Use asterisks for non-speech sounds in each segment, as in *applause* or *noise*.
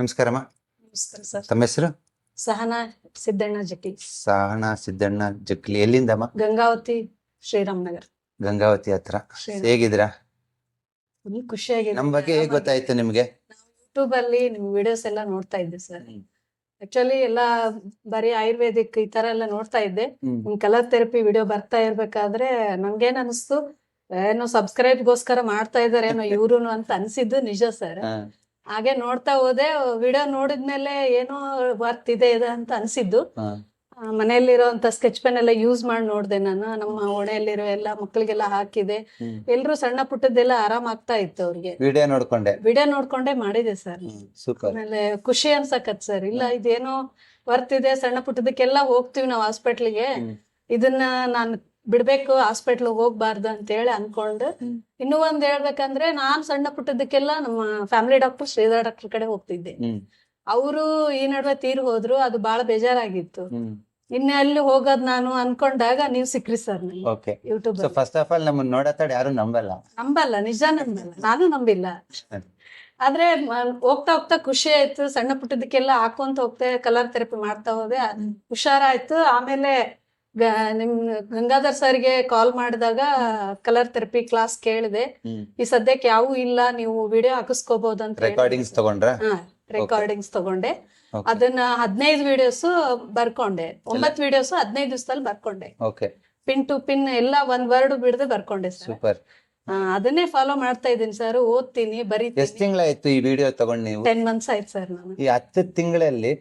ನಮಸ್ಕಾರಮ್ಮ ನಮಸ್ಕಾರ ಸರ್. ತಮ್ಮ ಹೆಸರು? ಸಹನಾ ಸಿದ್ದಣ್ಣ ಜಟ್ಟಿ ಸಹನ ಸಿದ್ದಣ್ಣ ಜಕ್ಲಿ. ಎಲ್ಲಿಂದಮ್ಮ ಗಂಗಾವತಿ ಶ್ರೀರಾಮ್ನಗರ್. ಗಂಗಾವತಿ ಹತ್ರ. ಶ್ರೀರಾಮ್ ಖುಷಿಯಾಗಿ ಫುಲ್ ಖುಷಿಯಾಗಿದೆ ನಮ್ ಬಗ್ಗೆ ಹೇಗ್ ಗೊತ್ತಾಯ್ತು ನಿಮ್ಗೆ? ಯೂಟ್ಯೂಬ್ ಅಲ್ಲಿ ನಿಮ್ ವಿಡಿಯೋಸ್ ಎಲ್ಲ ನೋಡ್ತಾ ಇದ್ದೆ ಸರ್. ಆಕ್ಚುಲಿ ಎಲ್ಲ ಬರೀ ಆಯುರ್ವೇದಿಕ್ ಈ ತರ ಎಲ್ಲ ನೋಡ್ತಾ ಇದ್ದೆ. ನಿಮ್ ಕಲರ್ ಥೆರಪಿ ವಿಡಿಯೋ ಬರ್ತಾ ಇರ್ಬೇಕಾದ್ರೆ ನಂಗೇನ್ ಅನಿಸ್ತು ಏನೋ ಸಬ್ಸ್ಕ್ರೈಬ್ ಗೋಸ್ಕರ ಮಾಡ್ತಾ ಇದಾರೆ ಏನೋ ಇವ್ರು ಅಂತ ಅನ್ಸಿದ್ದು ನಿಜ ಸರ್. ಹಾ, ಹಾಗೆ ನೋಡ್ತಾ ಹೋದೆ. ವಿಡಿಯೋ ನೋಡಿದ್ಮೇಲೆ ಏನೋ ವರ್ತ್ ಇದೆ ಇದೆ ಅಂತ ಅನ್ಸಿದ್ದು. ಮನೆಯಲ್ಲಿರುವಂತ ಮನೆಯಲ್ಲಿರೋಂತ ಸ್ಕೆಚ್ ಪೆನ್ ಎಲ್ಲ ಯೂಸ್ ಮಾಡಿ ನೋಡ್ದೆ ನಾನು. ನಮ್ಮ ಓಣೆಯಲ್ಲಿರೋ ಎಲ್ಲ ಮಕ್ಕಳಿಗೆಲ್ಲ ಹಾಕಿದೆ. ಎಲ್ಲರೂ ಎಲ್ರು ಸಣ್ಣ ಪುಟ್ಟದ್ದೆಲ್ಲ ಆರಾಮ್ ಆಗ್ತಾ ಇತ್ತು ಅವ್ರಿಗೆ. ವಿಡಿಯೋ ನೋಡ್ಕೊಂಡೆ. ವಿಡಿಯೋ ನೋಡ್ಕೊಂಡೇ ಮಾಡಿದೆ ಸರ್. ಆಮೇಲೆ ಖುಷಿ ಅನ್ಸಕತ್ ಸರ್. ಇಲ್ಲ ಇದೇನೋ ವರ್ತ್ ಇದೆ ಸಣ್ಣ ಪುಟ್ಟದಕ್ಕೆಲ್ಲ ಹೋಗ್ತೀವಿ ನಾವು ಹಾಸ್ಪಿಟ್ಲಿಗೆ. ಇದನ್ನ ನಾನು ಬಿಡ್ಬೇಕು ಹಾಸ್ಪಿಟ್ಲ್ ಹೋಗ್ಬಾರ್ದು ಅಂತ ಹೇಳಿ ಅನ್ಕೊಂಡು. ಇನ್ನೂ ಒಂದ್ ಹೇಳ್ಬೇಕಂದ್ರೆ ನಾನ್ ಸಣ್ಣ ಪುಟ್ಟದಕ್ಕೆಲ್ಲ ನಮ್ಮ ಫ್ಯಾಮಿಲಿ ಡಾಕ್ಟರ್ ಶ್ರೀಧರ್ ಡಾಕ್ಟರ್ ಕಡೆ ಹೋಗ್ತಿದ್ದೆ. ಅವರು ಈ ನಡುವೆ ತೀರ್ ಹೋದ್ರು ಅದು ಬಹಳ ಬೇಜಾರಾಗಿತ್ತು. ಇನ್ನೇ ಅಲ್ಲಿ ಹೋಗೋದ್ ನಾನು ಅನ್ಕೊಂಡಾಗ ನೀವ್ Sikri sir YouTube so first of all ನಮ್ಮನ್ನ ನೋಡತ್ತಾಡ ಯಾರು ನಂಬಲ್ಲ. ನಂಬಲ್ಲ ನಿಜ ನಂಬಲ್ಲ. ನಾನು ನಂಬಿಲ್ಲ. ಆದ್ರೆ ಹೋಗ್ತಾ ಹೋಗ್ತಾ ಖುಷಿ ಆಯ್ತು. ಸಣ್ಣ ಪುಟ್ಟದಕ್ಕೆಲ್ಲ ಹಾಕೊಂತ ಹೋಗ್ತೆ ಕಲರ್ ಥೆರಪಿ ಮಾಡ್ತಾ ಹೋದೆ. ಹುಷಾರಾಯ್ತು. ಆಮೇಲೆ ನಿಮ್ ಗಂಗಾಧರ್ ಸರ್ಗೆ ಕಾಲ್ ಮಾಡಿದಾಗ ಕಲರ್ ಥೆರಪಿ ಕ್ಲಾಸ್ ಕೇಳಿದೆ. ಈ ಸದ್ಯಕ್ಕೆ ಯಾವೂ ಇಲ್ಲ ನೀವು ವಿಡಿಯೋ ಹಾಕಿಸ್ಕೋಬಹುದು ಅಂತ ರೆಕಾರ್ಡಿಂಗ್ಸ್ ತಗೊಂಡ್ರೆ? ರೆಕಾರ್ಡಿಂಗ್ಸ್ ತಗೊಂಡೆ. ಅದನ್ನ ಹದಿನೈದು ವಿಡಿಯೋಸ್ ಬರ್ಕೊಂಡೆ. ಒಂಬತ್ ವಿಡಿಯೋಸ್ ಹದಿನೈದು ದಿವಸದಲ್ಲಿ ಬರ್ಕೊಂಡೆ. ಓಕೆ ಪಿನ್ ಟು ಪಿನ್ ಎಲ್ಲ ಒಂದ್ ವರ್ಡ್ ಬಿಡದೆ ಬರ್ಕೊಂಡೆ ಸರ್. ಸೂಪರ್ ಅದನ್ನೇ ಫಾಲೋ ಮಾಡ್ತಾ ಇದ್ದೀನಿ ಸರ್. ಓದ್ತೀನಿ ಬರೀ ಎಷ್ಟು ತಿಂಗಳಾಯ್ತು ಈ ವಿಡಿಯೋ ತಗೊಂಡ್ ನೀವು? ಟೆನ್ ಮಂತ್ಸ್ ಆಯ್ತು ಸರ್ ನಾನು. ಈ ಹತ್ತು ತಿಂಗಳಲ್ಲಿ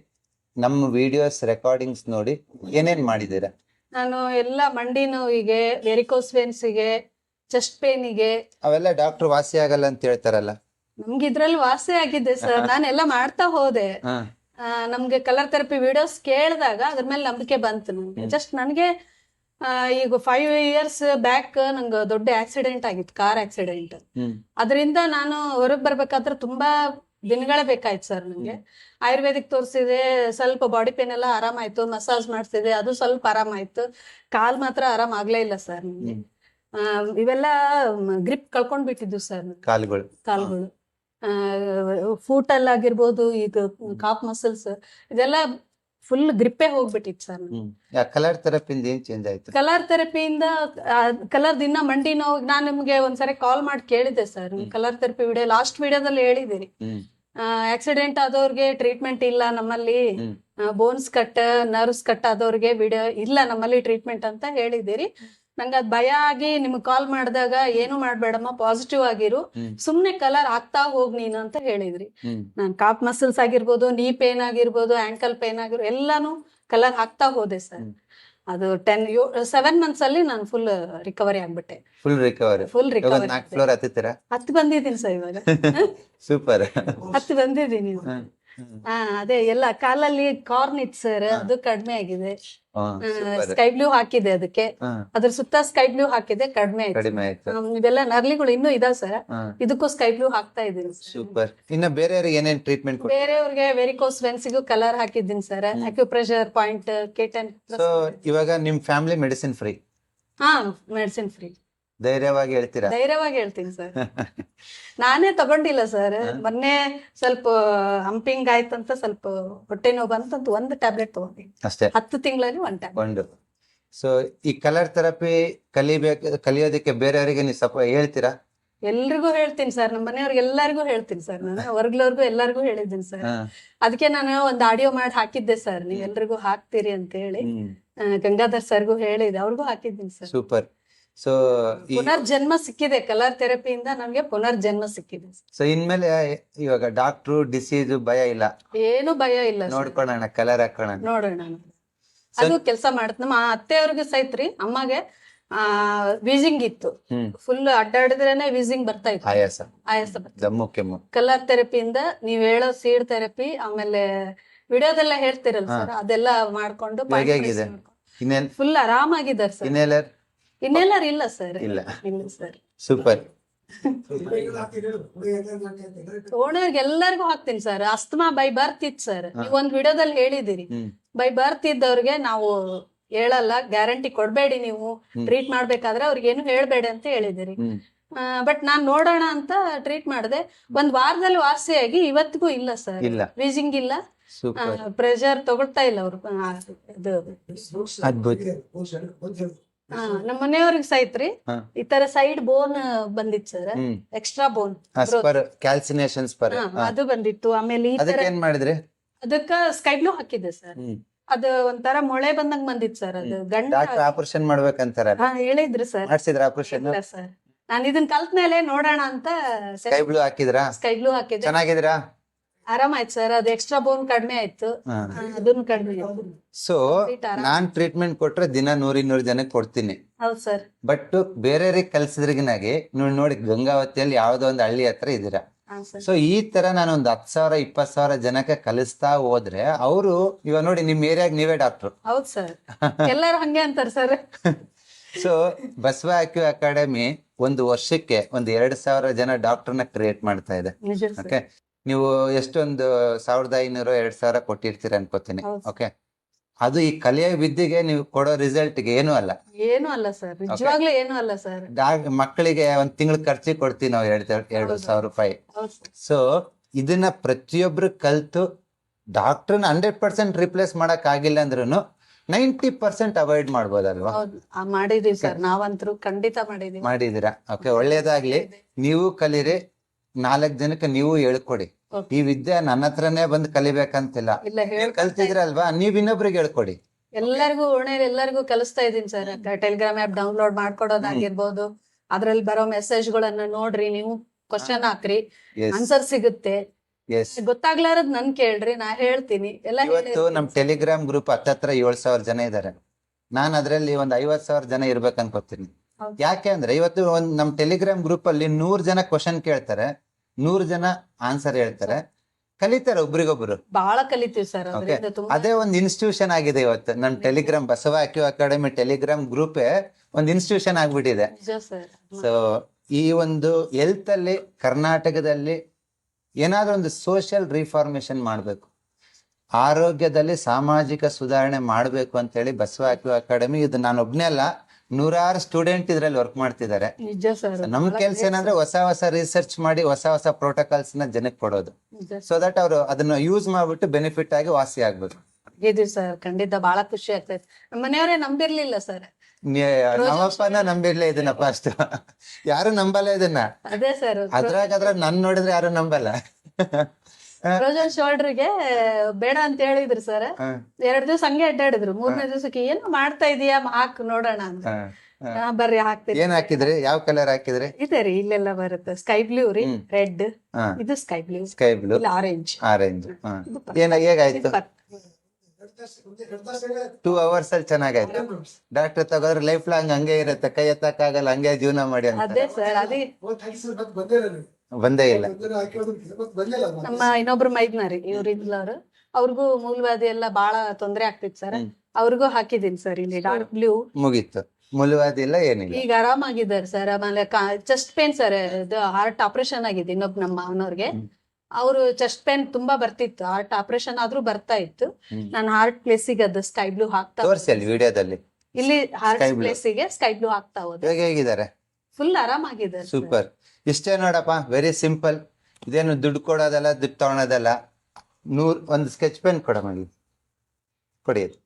ನಮ್ಮ ವಿಡಿಯೋಸ್ ರೆಕಾರ್ಡಿಂಗ್ಸ್ ನೋಡಿ ಏನೇನ್ ಮಾಡಿದೀರಾ ನಾನು ಎಲ್ಲ ಮಂಡಿ ನೋವಿಗೆ ವೆರಿಕೋಸ್ಗೆ ಚೆಸ್ಟ್ ಪೇನಿಗೆ ಅವೆಲ್ಲ ಡಾಕ್ಟರ್ ವಾಸಿ ಆಗಲ್ಲ ಅಂತ ಹೇಳ್ತಾರಲ್ಲ. ನಮ್ಗೆ ಇದ್ರಲ್ಲಿ ವಾಸಿ ಆಗಿದೆ ಸರ್ *laughs* ನಾನೆಲ್ಲ ಮಾಡ್ತಾ ಹೋದೆ. ಆ, ನಮ್ಗೆ ಕಲರ್ ಥೆರಪಿ ವಿಡಿಯೋಸ್ ಕೇಳಿದಾಗ ಅದ್ರ ಮೇಲೆ ನಂಬಿಕೆ ಬಂತು ನನ್ಗೆ ಹ್ಮ್. ಜಸ್ಟ್ ನನಗೆ ಈಗ ಫೈವ್ ಇಯರ್ಸ್ ಬ್ಯಾಕ್ ನಂಗೆ ದೊಡ್ಡ ಆಕ್ಸಿಡೆಂಟ್ ಆಗಿತ್ತು ಕಾರ್ ಆಕ್ಸಿಡೆಂಟ್ ಅದರಿಂದ ನಾನು ಹೊರಗೆ ಬರ್ಬೇಕಾದ್ರೆ ತುಂಬಾ ದಿನಗಳೇ ಬೇಕಾಯ್ತು ಸರ್ ನಂಗೆ ಆಯುರ್ವೇದಿಕ್ ತೋರಿಸಿದೆ ಸ್ವಲ್ಪ ಬಾಡಿ ಪೇನ್ ಎಲ್ಲ ಆರಾಮಾಯ್ತು ಮಸಾಜ್ ಮಾಡಿಸಿದೆ ಅದು ಸ್ವಲ್ಪ ಆರಾಮಾಯ್ತು ಕಾಲ್ ಮಾತ್ರ ಆರಾಮ್ ಆಗ್ಲೇ ಇಲ್ಲ ಸರ್ ನಂಗೆ ಆ, ಇವೆಲ್ಲ ಗ್ರಿಪ್ ಕಳ್ಕೊಂಡ್ ಬಿಟ್ಟಿದ್ದು ಸರ್ ಕಾಲುಗಳು. ಕಾಲ್ಗಳು. ಫೂಟ್ ಅಲ್ಲಿ ಆಗಿರ್ಬೋದು ಇದು ಕಾಪ್ ಮಸಲ್ಸ್ ಇದೆಲ್ಲ ಫುಲ್ ಗ್ರಿಪ್ಪೇ ಹೋಗ್ಬಿಟ್ಟಿತ್ತು ಸರ್ ಕಲರ್ ಥೆರಪಿಯಿಂದ ಏನ್ ಚೇಂಜ್ ಆಯ್ತು? ಕಲರ್ ಥೆರಪಿಯಿಂದ ಕಲರ್ ದಿನ ಮಂಡಿ ನೋವು ನಾನು ನಿಮ್ಗೆ ಒಂದ್ಸರಿ ಕಾಲ್ ಮಾಡಿ ಕೇಳಿದ್ದೆ sir. Colour therapy video last ವಿಡಿಯೋದಲ್ಲಿ ಹೇಳಿದಿರಿ ಆಕ್ಸಿಡೆಂಟ್ ಆದವ್ರಿಗೆ ಟ್ರೀಟ್ಮೆಂಟ್ ಇಲ್ಲ ನಮ್ಮಲ್ಲಿ. ಬೋನ್ಸ್ ಕಟ್ ನರ್ವ್ಸ್ ಕಟ್ ಆದವ್ರಿಗೆ ವಿಡಿಯೋ ಇಲ್ಲ ನಮ್ಮಲ್ಲಿ ಟ್ರೀಟ್ಮೆಂಟ್ ಅಂತ ಹೇಳಿದಿರಿ ನಂಗೆ ಅದ್ ಭಯ ಆಗಿ ನಿಮ್ಗೆ ಕಾಲ್ ಮಾಡಿದಾಗ ಏನು ಮಾಡ್ಬೇಡಮ್ಮ ಪಾಸಿಟಿವ್ ಆಗಿರು. ಸುಮ್ನೆ ಕಲರ್ ಆಗ್ತಾ ಹೋಗ್ ನೀನು ಅಂತ ಹೇಳಿದ್ರಿ. ನಾನ್ ಕಾಪ್ ಮಸಲ್ಸ್ ಆಗಿರ್ಬೋದು ನೀ ಪೇನ್ ಆಗಿರ್ಬೋದು ಆಂಕಲ್ ಪೇನ್ ಆಗಿರ್ಬೋದು ಎಲ್ಲಾನು ಕಲರ್ ಹಾಕ್ತಾ ಹೋದೆ ಸರ್. ಅದು ಟೆನ್ ಸೆವೆನ್ ಮಂತ್ಸ್ ಅಲ್ಲಿ ನಾನು ಫುಲ್ ರಿಕವರಿ ಆಗ್ಬಿಟ್ಟೆ. ಫುಲ್ ರಿಕವರಿ ಫುಲ್ ರಿಕವರಿ ಹತ್ತು ಬಂದಿದ್ದೀನಿ ಸರ್ ಇವಾಗ. *laughs* ಸೂಪರ್ ಹತ್ತು ಬಂದಿದ್ದೀನಿ. ಅದೇ ಎಲ್ಲ ಕಾಲಲ್ಲಿ ಕಾರ್ನ್ ಇತ್ತು ಸರ್ ಅದು ಕಡಿಮೆ ಆಗಿದೆ. ಸ್ಕೈ ಬ್ಲೂ ಹಾಕಿದೆ ಅದಕ್ಕೆ. ಅದ್ರ ಸುತ್ತ ಸ್ಕೈ ಬ್ಲೂ ಹಾಕಿದೆ ಕಡಿಮೆ ಆಯ್ತು. ಇವೆಲ್ಲ ನರ್ಲಿಗಳು ಇನ್ನೂ ಇದಾವ್ ಸರ್. ಇದಕ್ಕೂ ಸ್ಕೈ ಬ್ಲೂ ಹಾಕ್ತಾ ಇದೀನಿ ಸೂಪರ್. ಇನ್ನ ಬೇರೆಯವ್ರಿಗೆ ಏನೇನ್ ಟ್ರೀಟ್ಮೆಂಟ್ ಬೇರೆಯವ್ರಿಗೆ ವೆರಿಕೋಸ್ ವೆನ್ಸಿಗೂ ಕಲರ್ ಹಾಕಿದ್ದೀನಿ ಸರ್. ಪ್ರೆಷರ್ ಅಕ್ಯುಪ್ರೆಷರ್ ಪಾಯಿಂಟ್ ಕೇಟನ್ ಇವಾಗ ನಿಮ್ ಫ್ಯಾಮಿಲಿ ಮೆಡಿಸಿನ್ ಫ್ರೀ ಹಾ ಮೆಡಿಸಿನ್ ಫ್ರೀ ಧೈರ್ಯವಾಗಿ ಹೇಳ್ತೀರಾ? ಧೈರ್ಯವಾಗಿ ಹೇಳ್ತೀನಿ ಸರ್. ನಾನೇ ತಗೊಂಡಿಲ್ಲ ಸರ್. ಮೊನ್ನೆ ಸ್ವಲ್ಪ ಹಂಪಿಂಗ್ ಆಯ್ತಂತ ಸ್ವಲ್ಪ ಹೊಟ್ಟೆ ನೋವು ಬಂತಂತ ಒಂದು ಟ್ಯಾಬ್ಲೆಟ್ ತಗೊಂಡಿದ್ದೀನಿ ಅಷ್ಟೇ. ಹತ್ತು ತಿಂಗಳಲ್ಲಿ ಒಂದ್ ಟ್ಯಾಬ್ಲೆಟ್. ಒಂದು. ಸೊ ಈ ಕಲರ್ ಥೆರಪಿ ಕಲಿಬೇಕು ಕಲಿಯೋದಕ್ಕೆ ಬೇರೆಯವರಿಗೆ ನೀವು ಸ್ವಲ್ಪ ಹೇಳ್ತೀರಾ? ಎಲ್ರಿಗೂ ಹೇಳ್ತೀನಿ ಸರ್. ನಮ್ಮ ಮನೆಯವ್ರಿಗೆ ಎಲ್ಲರಿಗೂ ಹೇಳ್ತೀನಿ ಸರ್. ನಾನು ಹೊರಗ್ಲವ್ರಿಗೂ ಎಲ್ಲರಿಗೂ ಹೇಳಿದ್ದೀನಿ ಸರ್. ಅದಕ್ಕೆ ನಾನು ಒಂದು ಆಡಿಯೋ ಮಾಡಿ ಹಾಕಿದ್ದೆ ಸರ್. ನೀವು ಎಲ್ರಿಗೂ ಹಾಕ್ತೀರಿ ಅಂತ ಹೇಳಿ. ಗಂಗಾಧರ್ ಸರ್ಗೂ ಹೇಳಿದೆ. ಅವ್ರಿಗೂ ಹಾಕಿದ್ದೀನಿ ಸರ್. ಸೂಪರ್. ಸೊ ಪುನರ್ಜನ್ಮ ಸಿಕ್ಕಿದೆ ಕಲರ್ ಥೆರಪಿಯಿಂದ ನಮ್ಗೆ ಪುನರ್ಜನ್ಮ ಸಿಕ್ಕಿದೆ. ಸೊ ಇನ್ಮೇಲೆ ಇವಾಗ ಡಾಕ್ಟ್ರು ಡಿಸೀಸ್ ಭಯ ಇಲ್ಲ. ಏನು ಭಯ ಇಲ್ಲ. ನೋಡ್ಕೊಳ್ಳೋಣ ಕಲರ್ ಹಾಕೋಣ. ನೋಡೋಣ. ಅದು ಕೆಲಸ ಮಾಡತ್ ನಮ್ಮ ಅತ್ತೆಯವ್ರಿಗೆ ಸೈತ್ರಿ ಅಮ್ಮಗೆ ಆ ವೀಸಿಂಗ್ ಇತ್ತು. ಫುಲ್ ಅಡ್ಡಾಡಿದ್ರೇನೆ ವೀಸಿಂಗ್ ಬರ್ತಾ ಇತ್ತು. ಆಯಾಸ. ಆಯಾಸ ಬರ್ತಾ ದಮ್ಮು ಕೆಮ್ಮು. ಕಲರ್ ಥೆರಪಿಯಿಂದ ನೀವ್ ಹೇಳೋ ಸೀಡ್ ಥೆರಪಿ ಆಮೇಲೆ ವಿಡಿಯೋದೆಲ್ಲ ಹೇಳ್ತಿರಲ್ಲ. ಸರ್ ಅದೆಲ್ಲ ಮಾಡ್ಕೊಂಡು ಫುಲ್ ಆರಾಮಾಗಿದ್ದಾರೆ ಸರ್. ಇನ್ನೆಲ್ಲರೂ ಇಲ್ಲ ಸರ್. ಇಲ್ಲ. ಇಲ್ಲ ಸರ್. ಸೂಪರ್ ಎಲ್ಲರಿಗೂ ಹಾಕ್ತೀನಿ ಸರ್. ಅಸ್ತಮಾ ಬೈ ಬರ್ತ್ ಇತ್ತು ಸರ್. ನೀವ್ ಒಂದ್ ವಿಡಿಯೋದಲ್ಲಿ ಹೇಳಿದಿರಿ ಬೈ ಬರ್ತಿದ್ದವ್ರಿಗೆ ನಾವು ಹೇಳಲ್ಲ ಗ್ಯಾರಂಟಿ ಕೊಡ್ಬೇಡಿ ನೀವು. ಟ್ರೀಟ್ ಮಾಡ್ಬೇಕಾದ್ರೆ ಅವ್ರಿಗೆ ಏನು ಹೇಳ್ಬೇಡಿ ಅಂತ ಹೇಳಿದಿರಿ ಬಟ್ ನಾನ್ ನೋಡೋಣ ಅಂತ ಟ್ರೀಟ್ ಮಾಡಿದೆ. ಒಂದ್ ವಾರದಲ್ಲಿ ವಾಸಿಯಾಗಿ ಇವತ್ತಿಗೂ ಇಲ್ಲ ಸರ್. ವೀಸಿಂಗ್ ಇಲ್ಲ. ಪ್ರೆಷರ್ ತಗೊಳ್ತಾ ಇಲ್ಲ ಅವ್ರು. ಅದ್ಭುತ. ನಮ್ಮ ಮನೆಯವ್ರಿಗೆ ಸೈತ್ರಿ. ಈ ತರ ಸೈಡ್ ಬೋನ್ ಬಂದಿತ್ತು sir extra bone calcination spur ಅದು ಬಂದಿತ್ತು. ಆಮೇಲೆ ಈ ತರ ಅದಕ್ಕೆ ಏನ್ ಮಾಡಿದ್ರಿ? ಅದಕ್ಕ ಸ್ಕೈ ಬ್ಲೂ ಹಾಕಿದ್ದೆ ಸರ್ ಅದು ಒಂಥರ ಮೊಳೆ ಬಂದಂಗ್ ಬಂದಿತ್ತು ಸರ್ ಅದು ಗಂಡ ಆಪರೇಷನ್ ಮಾಡ್ಬೇಕಂತಾರ. ಹೇಳಿದ್ರು ಸರ್ ಮಾಡ್ಸಿದ್ರ ಆಪರೇಷನ್ ಸರ್ ನಾನು ಇದನ್ ಕಲ್ತ ಮೇಲೆ ನೋಡೋಣ ಅಂತ ಸ್ಕೈ ಬ್ಲೂ ಹಾಕಿದ್ರಾ? ಸ್ಕೈ ಬ್ಲೂ ಹಾಕಿದ್ದೆ. ಚೆನ್ನಾಗಿದ್ದೀರಾ? ಆರಾಮಾಯ್ತು ಸರ್ ಅದು ಎಕ್ಸ್ಟ್ರಾ ಬೋನ್ ಕಡಿಮೆ ಆಯ್ತು. ಅದನ್ನು ಕಡಿಮೆ ಆಯ್ತು. ಸೊ ನಾನ್ ಟ್ರೀಟ್ಮೆಂಟ್ ಕೊಟ್ರೆ ದಿನ ನೂರ್ ಇನ್ನೂರು ಜನಕ್ಕೆ ಕೊಡ್ತೀನಿ. ಹೌದು ಸರ್ ಬಟ್ ಬೇರೆಯವ್ರಿಗೆ ಕಲ್ಸಿದ್ರಿಗಿನಾಗಿ ನೀವು ನೋಡಿ ಗಂಗಾವತಿಯಲ್ಲಿ ಯಾವ್ದೋ ಒಂದು ಹಳ್ಳಿ ಹತ್ರ ಸರ್ ಸೊ ಈ ತರ ನಾನು ಒಂದ್ ಹತ್ ಸಾವಿರ ಇಪ್ಪತ್ ಸಾವಿರ ಜನಕ್ಕೆ ಕಲಿಸ್ತಾ ಹೋದ್ರೆ ಅವರು ಇವಾಗ ನೋಡಿ ನಿಮ್ ಏರಿಯಾಗ ನೀವೇ ಡಾಕ್ಟರ್. ಹೌದು ಸರ್ ಎಲ್ಲರೂ ಹಂಗೆ ಅಂತಾರೆ sir so *laughs* Basava acu academy ಒಂದು ವರ್ಷಕ್ಕೆ ಒಂದ್ ಎರಡ್ ಸಾವಿರ ಜನ ಡಾಕ್ಟರ್ನ ಕ್ರಿಯೇಟ್ ಮಾಡ್ತಾ ಇದೆ. ಓಕೆ ನೀವು ಎಷ್ಟೊಂದು ಸಾವಿರದ ಐನೂರು ಎರಡ್ ಸಾವಿರ ಕೊಟ್ಟಿರ್ತೀರ ಅನ್ಕೋತೀನಿ. ಹೌದು. ಓಕೆ ಅದು ಈ ಕಲಿಯೋ ವಿದ್ಯೆಗೆ ನೀವು ಕೊಡೋ ರಿಸಲ್ಟ್ಗೆ ಏನೂ ಅಲ್ಲ. ಏನು ಅಲ್ಲ ಸರ್. ನಿಜವಾಗ್ಲೂ ಏನು ಅಲ್ಲ ಸರ್. ಡಾಕ್ ಮಕ್ಕಳಿಗೆ ಒಂದ್ ತಿಂಗಳ ಖರ್ಚಿಗೆ ಕೊಡ್ತೀವಿ ನಾವು ಎರಡ್ ಎರಡು ಹೌದು. ಸಾವಿರ ರೂಪಾಯಿ. ಹೌದು ಸರ್. ಸೊ ಇದನ್ನ ಪ್ರತಿಯೊಬ್ರು ಕಲ್ತು ಡಾಕ್ಟರ್ನ ಹಂಡ್ರೆಡ್ ಪರ್ಸೆಂಟ್ ರಿಪ್ಲೇಸ್ ಮಾಡಕ್ ಆಗಿಲ್ಲ ಅಂದ್ರೂ ನೈಂಟಿ ಪರ್ಸೆಂಟ್ ಅವಾಯ್ಡ್ ಮಾಡ್ಬೋದಲ್ವಾ? ಹೌದು. ಆ, ಮಾಡಿದೀವಿ ಸರ್. ನಾವಂತರೂ ಖಂಡಿತ ಮಾಡಿದೀವಿ. ಮಾಡಿದೀರಾ? ಓಕೆ ಒಳ್ಳೇದಾಗ್ಲಿ. ನೀವು ಕಲೀರಿ. ನಾಲ್ಕ್ ಜನಕ್ಕೆ ನೀವು ಹೇಳ್ಕೊಡಿ. ಈ ವಿದ್ಯೆ ನನ್ನ ಹತ್ರನೇ ಬಂದು ಕಲಿಬೇಕಂತಿಲ್ಲ. ಇಲ್ಲ ಹೇಳ್ ಕಲ್ತಿದ್ರಲ್ವಾ ನೀವ್ ಇನ್ನೊಬ್ರಿಗೆ ಹೇಳ್ಕೊಡಿ. ಎಲ್ಲರಿಗೂ ಓಣೆಯಲ್ಲಿ ಎಲ್ಲರಿಗೂ ಕಲಿಸ್ತಾ ಇದೀನಿ ಸರ್. ಟೆಲಿಗ್ರಾಮ್ ಆಪ್ ಡೌನ್ಲೋಡ್ ಮಾಡ್ಕೊಡೋದಾಗಿರ್ಬೋದು ಅದ್ರಲ್ಲಿ ಬರೋ ಮೆಸೇಜ್ ಗಳನ್ನ ನೋಡ್ರಿ ನೀವು ಕ್ವಶನ್ ಹಾಕ್ರಿ. ಆನ್ಸರ್ ಸಿಗುತ್ತೆ. ಗೊತ್ತಾಗ್ಲಾರದ್ ನನ್ ಕೇಳ್ರಿ ನಾ ಹೇಳ್ತೀನಿ. ಎಲ್ಲ ಇವತ್ತು ನಮ್ ಟೆಲಿಗ್ರಾಮ್ ಗ್ರೂಪ್ ಹತ್ತತ್ರ ಏಳ್ ಸಾವಿರ ಜನ ಇದಾರೆ. ನಾನ್ ಅದ್ರಲ್ಲಿ ಒಂದ್ ಐವತ್ ಸಾವಿರ ಜನ ಇರ್ಬೇಕು ಅನ್ಕೋತೀನಿ. ಯಾಕೆ ಅಂದ್ರೆ ಇವತ್ತು ಒಂದ್ ನಮ್ ಟೆಲಿಗ್ರಾಮ್ ಗ್ರೂಪ್ ಅಲ್ಲಿ ನೂರ್ ಜನ ಕ್ವಶನ್ ಕೇಳ್ತಾರೆ. ನೂರ್ ಜನ ಆನ್ಸರ್ ಹೇಳ್ತಾರೆ. ಕಲಿತಾರೆ ಒಬ್ರಿಗೊಬ್ರು. ಬಹಳ ಕಲಿತೀವಿ ಸರ್ ಅದರಿಂದ ತುಂಬಾ ಅದೇ ಒಂದು ಇನ್ಸ್ಟಿಟ್ಯೂಷನ್ ಆಗಿದೆ ಇವತ್ತು. ನಮ್ ಟೆಲಿಗ್ರಾಮ್ ಬಸವ ಅಕ್ಯೂ ಅಕಾಡೆಮಿ ಟೆಲಿಗ್ರಾಮ್ ಗ್ರೂಪೇ ಒಂದು ಇನ್ಸ್ಟಿಟ್ಯೂಷನ್ ಆಗ್ಬಿಟ್ಟಿದೆ. ನಿಜ ಸರ್ ಸೊ ಈ ಒಂದು ಹೆಲ್ತ್ ಅಲ್ಲಿ ಕರ್ನಾಟಕದಲ್ಲಿ ಏನಾದ್ರೂ ಒಂದು ಸೋಷಿಯಲ್ ರಿಫಾರ್ಮೇಶನ್ ಮಾಡಬೇಕು. ಆರೋಗ್ಯದಲ್ಲಿ ಸಾಮಾಜಿಕ ಸುಧಾರಣೆ ಮಾಡಬೇಕು ಅಂತೇಳಿ ಬಸವ ಅಕ್ಯೂ ಅಕಾಡೆಮಿ ಇದು ನಾನು ಒಬ್ನೇ ಅಲ್ಲ ನೂರಾರು ಸ್ಟೂಡೆಂಟ್ ಇದ್ರಲ್ಲಿ ವರ್ಕ್ ಮಾಡ್ತಿದ್ದಾರೆ. ನಿಜ ಸರ್ ನಮ್ ಕೆಲ್ಸ ಏನಂದ್ರೆ ಹೊಸ ಹೊಸ ರಿಸರ್ಚ್ ಮಾಡಿ ಹೊಸ ಹೊಸ ಪ್ರೋಟೋಕಾಲ್ಸ್ನ ಜನಕ್ಕೆ ಕೊಡೋದು. ಸೊ ದಟ್ ಅವರು ಅದನ್ನ ಯೂಸ್ ಮಾಡ್ಬಿಟ್ಟು ಬೆನಿಫಿಟ್ ಆಗಿ ವಾಸಿ ಆಗ್ಬೋದು. ಸರ್ ಖಂಡಿತ ಬಹಳ ಖುಷಿ ಆಗ್ತೈತೆ ಮನೆಯವರೇ ನಂಬಿರ್ಲಿಲ್ಲ ಸರ್ ನಮ್ಮಪ್ಪನ ನಂಬಿರ್ಲೇ ಇದನ್ನ ಫಸ್ಟ್ ಯಾರು ನಂಬಲ್ಲ ಇದನ್ನ. ಅದೇ ಸರ್ ಅದ್ರಾಗ ಅದ್ರಾಗ ನನ್ ನೋಡಿದ್ರೆ ಯಾರು ನಂಬಲ್ಲ. ಪ್ರೋಜನ್ ಶೋಲ್ಡರ್ಗೆ ಬೇಡ ಅಂತ ಹೇಳಿದ್ರು ಸರ್. ಎರಡು ದಿವಸ ಹಂಗೆ ಅಡ್ಡಾಡಿದ್ರು. ಮೂರನೇ ದಿವಸಕ್ಕೆ ಏನು ಮಾಡ್ತಾ ಇದೀಯಾ? ಹಾಕ್ ನೋಡೋಣ ಅಂತ. ಬರ್ರಿ ಹಾಕ್ತೀನಿ. ಏನ್ ಹಾಕಿದ್ರಿ? ಯಾವ ಕಲರ್ ಹಾಕಿದ್ರಿ? ಇದೆ ರೀ ಇಲ್ಲೆಲ್ಲ ಬರುತ್ತೆ. ಸ್ಕೈ ಬ್ಲೂ ರೀ ರೆಡ್. ಇದು sky blue. Sky blue. Orange. Orange. ಏನ ಹೇಗಾಯ್ತು? ಟೂ ಅವರ್ಸ್ ಅಲ್ಲಿ ಚೆನ್ನಾಗಾಯ್ತು. ಡಾಕ್ಟರ್ ತಗೋದ್ರೆ ಲೈಫ್ ಲಾಂಗ್ ಹಂಗೆ ಇರುತ್ತೆ. ಕೈ ಎತ್ತಕ್ಕಾಗಲ್ಲ ಹಂಗೆ ಜೀವನ ಮಾಡಿ ಅಂತ. ಅದೇ ಸರ್ ಅದೇ. ಬಂದೇ ಇಲ್ಲ. ನಮ್ಮ ಇನ್ನೊಬ್ರು ಮೈದ್ನಾರಿ ಇವ್ರು ಇದ್ಲವ್ರು. ಅವ್ರಿಗೂ ಮೂಲವಾದಿ ಎಲ್ಲ ಬಹಳ ತೊಂದ್ರೆ ಆಗ್ತಿತ್ತು ಸರ್. ಅವ್ರಿಗೂ ಹಾಕಿದೀನಿ ಸರ್ ಇಲ್ಲಿ ಡಾರ್ಕ್ ಬ್ಲೂ ಮುಗೀತು. ಮುಲುವಾದಿ ಇಲ್ಲ ಏನಿಲ್ಲ. ಈಗ ಆರಾಮಾಗಿದ್ದಾರೆ ಸರ್. ಆಮೇಲೆ ಚೆಸ್ಟ್ ಪೇನ್ ಸರ್ ಇದು ಹಾರ್ಟ್ ಆಪರೇಷನ್ ಆಗಿದೆ ಇನ್ನೊಬ್ ನಮ್ಮ ಮಾವನವ್ರಿಗೆ. ಹ್ಮ್. ಅವರು ಚೆಸ್ಟ್ ಪೇನ್ ತುಂಬಾ ಬರ್ತಿತ್ತು. ಹಾರ್ಟ್ ಆಪರೇಷನ್ ಆದ್ರೂ ಬರ್ತಾ ಇತ್ತು. ನಾನು ಹಾರ್ಟ್ ಪ್ಲೇಸಿಗೆ ಅದು ಸ್ಕೈ ಬ್ಲೂ ಹಾಕ್ತಾ ತೋರಿಸಿ ಅಲ್ಲಿ ವಿಡಿಯೋದಲ್ಲಿ. ಇಲ್ಲಿ ಹಾರ್ಟ್. ಪ್ಲೇಸಿಗೆ ಸ್ಕೈ ಬ್ಲೂ ಹಾಕ್ತಾ ಹೋದೆ. ಹೇಗಿದ್ದಾರೆ? ಫುಲ್ ಆರಾಮಾಗಿದ್ದಾರೆ. ಸೂಪರ್ ಇಷ್ಟೇ ನೋಡಪ್ಪ ವೆರಿ ಸಿಂಪಲ್ ಇದೇನು ದುಡ್ಡು ಕೊಡೋದಲ್ಲ ದುಡ್ಡು ತಗೊಳೋದಲ್ಲ. ನೂರ್ ಒಂದು ಸ್ಕೆಚ್ ಪೆನ್ ಕೊಡ ಮಗಿ. ಕೊಡಿ.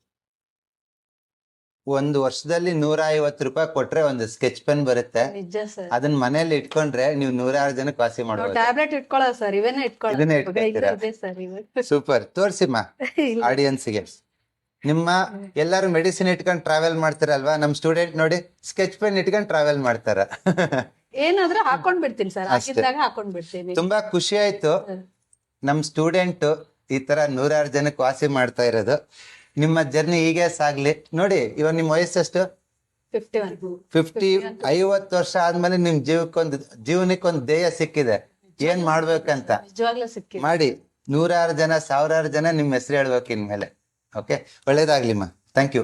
ಒಂದು ವರ್ಷದಲ್ಲಿ ನೂರ ಐವತ್ತು ರೂಪಾಯಿ ಕೊಟ್ರೆ ಒಂದು ಸ್ಕೆಚ್ ಪೆನ್ ಬರುತ್ತೆ. ಅದನ್ನ ಮನೇಲಿ ಇಟ್ಕೊಂಡ್ರೆ ನೀವು ನೂರಾರು ಜನಕ್ಕೆ ವಾಸಿ ಮಾಡಬಹುದು ಟ್ಯಾಬ್ಲೆಟ್ ಇಟ್ಕೊಳ್ಳೋ ಸರ್ ಇಟ್ಕೊಳ್ಳೋ ಸೂಪರ್ ತೋರ್ಸಿಮ್ಮ. ಆಡಿಯನ್ಸ್ಗೆ ನಿಮ್ಮ ಎಲ್ಲರೂ ಮೆಡಿಸಿನ್ ಇಟ್ಕೊಂಡು ಟ್ರಾವೆಲ್ ಮಾಡ್ತಾರಲ್ವಾ? ನಮ್ ಸ್ಟೂಡೆಂಟ್ ನೋಡಿ ಸ್ಕೆಚ್ ಪೆನ್ ಇಟ್ಕೊಂಡು ಟ್ರಾವೆಲ್ ಮಾಡ್ತಾರ. *laughs* ಏನಾದ್ರೂ ಹಾಕೊಂಡ್ ಬಿಡ್ತೀನಿ ಸರ್. ಹಾಕಿದಾಗ ಹಾಕಿದ್ದಾಗ ಹಾಕೊಂಡ್ ಬಿಡ್ತೀನಿ ತುಂಬಾ ಖುಷಿ ಆಯ್ತು. ನಮ್ ಸ್ಟೂಡೆಂಟ್ ಈ ತರ ನೂರಾರು ಜನಕ್ಕೆ ವಾಸಿ ಮಾಡ್ತಾ ಇರೋದು. ನಿಮ್ಮ ಜರ್ನಿ ಹೀಗೆ ಸಾಗ್ಲಿ. ನೋಡಿ ಇವಾಗ ನಿಮ್ ವಯಸ್ಸೆಷ್ಟು ಫಿಫ್ಟಿ ಐವತ್ ಐವತ್ತು ವರ್ಷ ಆದ್ಮೇಲೆ ನಿಮ್ ಜೀವಕ್ಕೊಂದು ಜೀವನಕ್ಕೊಂದು ಧ್ಯೇಯ ಸಿಕ್ಕಿದೆ. ಏನ್ ಮಾಡ್ಬೇಕಂತ? ಮಾಡಿ. ನೂರಾರು ಜನ ಸಾವಿರಾರು ಜನ ನಿಮ್ ಹೆಸರು ಹೇಳ್ಬೇಕು ಇನ್ಮೇಲೆ. Okay ಒಳ್ಳೇದಾಗ್ಲಿಮ್ಮ thank you